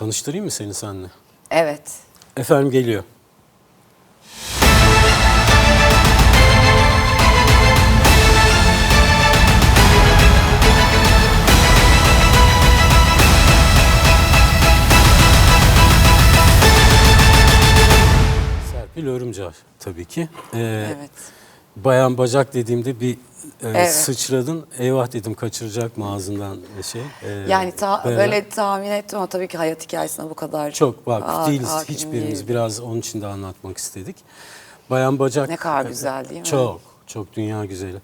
Tanıştırayım mı seni seninle? Evet. Efendim geliyor. Serpil Örümcar tabii ki. Ee, Evet. Bayan bacak dediğimde bir e, Evet. sıçradın. Eyvah dedim kaçıracak mı ağzından şey. Ee, Yani ta- bayağı- böyle tahmin ettim ama tabii ki hayat hikayesine bu kadar Çok vakıf ha- değiliz hakim hiçbirimiz. değilim. Biraz onun için de anlatmak istedik. Bayan Bacak... Ne kadar güzel değil mi? Çok, çok dünya güzeli.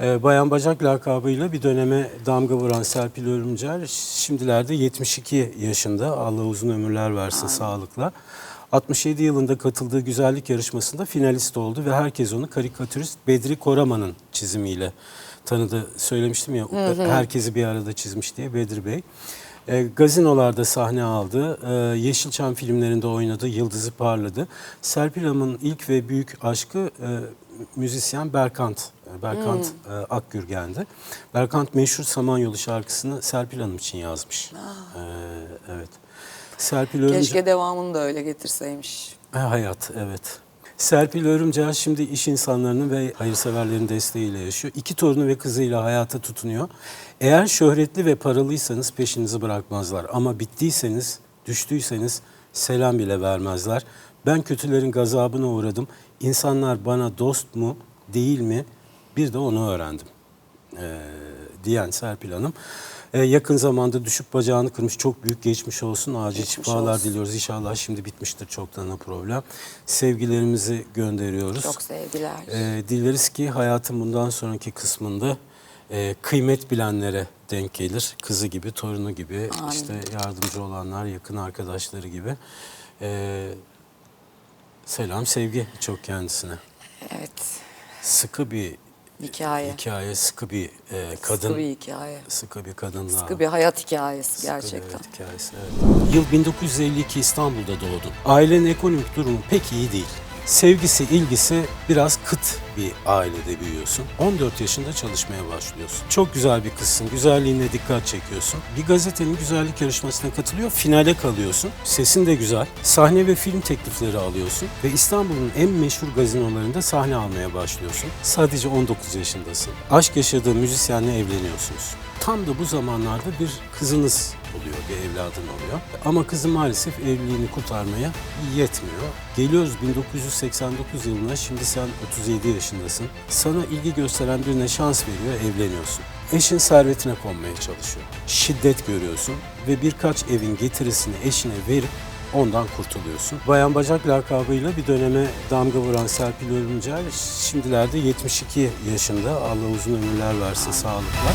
Ee, Bayan Bacak lakabıyla bir döneme damga vuran Serpil Örümcer şimdilerde 72 yaşında. Allah uzun ömürler versin sağlıkla. 67 yılında katıldığı güzellik yarışmasında finalist oldu ve herkes onu karikatürist Bedri Koraman'ın çizimiyle tanıdı. Söylemiştim ya herkesi bir arada çizmiş diye Bedri Bey. E, gazinolarda sahne aldı. E, Yeşilçam filmlerinde oynadı. Yıldızı parladı. Serpil Hanım'ın ilk ve büyük aşkı e, müzisyen Berkant. e, Berkant e, Akgürgen'di. Berkant meşhur Samanyolu şarkısını Serpil Hanım için yazmış. E, evet. Serpil Örümce... Keşke devamını da öyle getirseymiş. Ha, Hayat, evet. Serpil Örümcer şimdi iş insanlarının ve hayırseverlerin desteğiyle yaşıyor. İki torunu ve kızıyla hayata tutunuyor. Eğer şöhretli ve paralıysanız peşinizi bırakmazlar. Ama bittiyseniz, düştüyseniz selam bile vermezler. Ben kötülerin gazabına uğradım. İnsanlar bana dost mu, değil mi? Bir de onu öğrendim e, diyen Serpil Hanım. E, yakın zamanda düşüp bacağını kırmış. Çok büyük geçmiş olsun. Acil Geçmiş şifalar olsun. diliyoruz. İnşallah şimdi bitmiştir çoktan o problem. Sevgilerimizi gönderiyoruz. Çok sevgiler. E, dileriz ki hayatın bundan sonraki kısmında e, kıymet bilenlere denk gelir. Kızı gibi, torunu gibi, Amin. işte yardımcı olanlar, yakın arkadaşları gibi. E, selam, sevgi çok kendisine. Evet. Sıkı bir Hikaye. hikaye, sıkı bir e, kadın. Sıkı bir hikaye. Sıkı bir kadınla. Sıkı bir hayat hikayesi Sıkı bir gerçekten. hayat hikayesi, evet. Yıl 1952 İstanbul'da doğdun. Ailenin ekonomik durumu pek iyi değil. Sevgisi, ilgisi biraz kıt bir ailede büyüyorsun. 14 yaşında çalışmaya başlıyorsun. Çok güzel bir kızsın. Güzelliğine dikkat çekiyorsun. Bir gazetenin güzellik yarışmasına katılıyor. Finale kalıyorsun. Sesin de güzel. Sahne ve film teklifleri alıyorsun. Ve İstanbul'un en meşhur gazinolarında sahne almaya başlıyorsun. Sadece 19 yaşındasın. Aşk yaşadığın müzisyenle evleniyorsunuz. Tam da bu zamanlarda bir kızınız oluyor, bir evladın oluyor. Ama kızı maalesef evliliğini kurtarmaya yetmiyor. Geliyoruz 1989 yılına, şimdi sen 37 yaşındasın. Sana ilgi gösteren birine şans veriyor, evleniyorsun. Eşin servetine konmaya çalışıyor. Şiddet görüyorsun ve birkaç evin getirisini eşine verip ondan kurtuluyorsun. Bayan Bacak lakabıyla bir döneme damga vuran Serpil Örümcer şimdilerde 72 yaşında. Allah uzun ömürler versin sağlıkla.